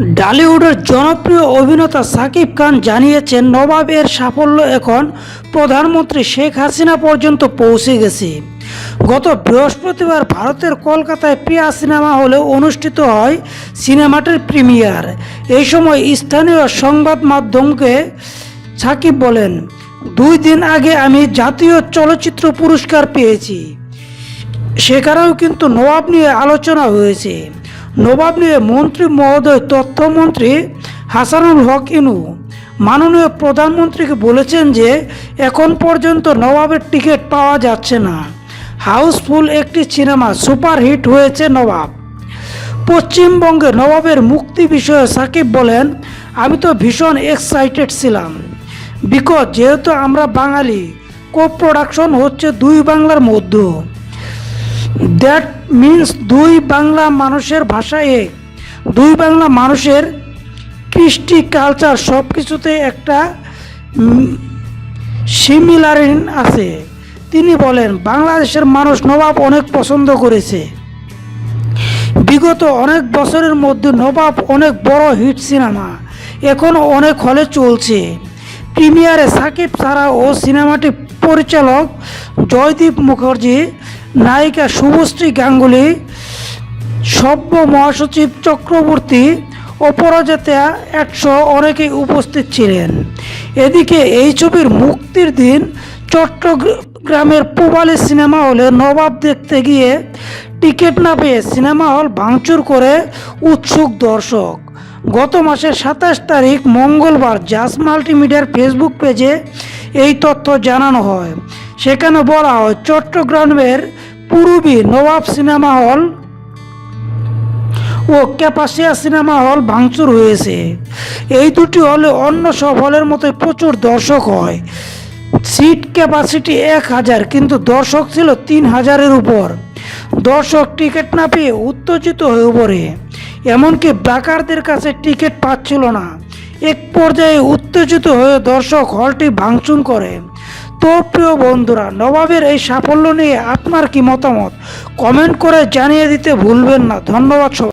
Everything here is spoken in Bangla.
ডালিউডের জনপ্রিয় অভিনেতা সাকিব খান জানিয়েছেন, নবাবের সাফল্য এখন প্রধানমন্ত্রী শেখ হাসিনা পর্যন্ত পৌঁছে গেছে। গত বৃহস্পতিবার ভারতের কলকাতায় প্রিয়া সিনেমা হলে অনুষ্ঠিত হয় সিনেমাটির প্রিমিয়ার। এই সময় স্থানীয় সংবাদ মাধ্যমকে সাকিব বলেন, দুই দিন আগে আমি জাতীয় চলচ্চিত্র পুরস্কার পেয়েছি। সেখানেও কিন্তু নবাব নিয়ে আলোচনা হয়েছে। নবাব নিয়ে মন্ত্রী মহোদয় তথ্যমন্ত্রী হাসানুল হক ইনু মাননীয় প্রধানমন্ত্রীকে বলেছেন যে এখন পর্যন্ত নবাবের টিকিট পাওয়া যাচ্ছে না। হাউসফুল একটি সিনেমা সুপারহিট হয়েছে নবাব। পশ্চিমবঙ্গে নবাবের মুক্তি বিষয়ে সাকিব বলেন, আমি তো ভীষণ এক্সাইটেড ছিলাম। বিকজ যেহেতু আমরা বাঙালি কো প্রোডাকশন হচ্ছে দুই বাংলার মধ্যে। দ্যাট মিন্স দুই বাংলা মানুষের ভাষায় দুই বাংলা মানুষের কৃষ্টি কালচার সব কিছুতে একটা সিমিলারিন আছে। তিনি বলেন, বাংলাদেশের মানুষ নবাব অনেক পছন্দ করেছে। বিগত অনেক বছরের মধ্যে নবাব অনেক বড় হিট সিনেমা এখনও অনেক হলে চলছে। প্রিমিয়ারে সাকিব ছাড়া ও সিনেমাটি পরিচালক জয়দীপ মুখার্জি নায়িকা শুভশ্রী গাঙ্গুলি সভ্য মহাসচিব চক্রবর্তী, অপরাজিতা একশো অনেকেই উপস্থিত ছিলেন। এদিকে এই ছবির মুক্তির দিন চট্টগ্রামের পুবালি সিনেমা হলে নবাব দেখতে গিয়ে টিকিট না পেয়ে সিনেমা হল ভাঙচুর করে উৎসুক দর্শক। গত মাসের সাতাশ তারিখ মঙ্গলবার জাস মাল্টিমিডিয়ার ফেসবুক পেজে এই তথ্য জানানো হয়। সেখানে বলা হয়, চট্টগ্রামের পূর্বী নবাব সিনেমা হল ও ক্যাপাসিয়া সিনেমা হল ভাঙচুর হয়েছে। এই দুটি হলে অন্য সব হলের মতোই প্রচুর দর্শক হয়। সিট ক্যাপাসিটি এক হাজার, কিন্তু দর্শক ছিল তিন হাজারের উপর। দর্শক টিকিট না পেয়ে উত্তেজিত হয়ে পড়ে এমনকি ব্রাকারদের কাছে টিকিট পাচ্ছিল না। এক পর্যায়ে উত্তেজিত হয়ে দর্শক হলটি ভাঙচুর করে। তো প্রিয় বন্ধুরা, নবাবের এই সাফল্য নিয়ে আপনার কি মতামত? কমেন্ট করে জানিয়ে দিতে ভুলবেন না। ধন্যবাদ সবাই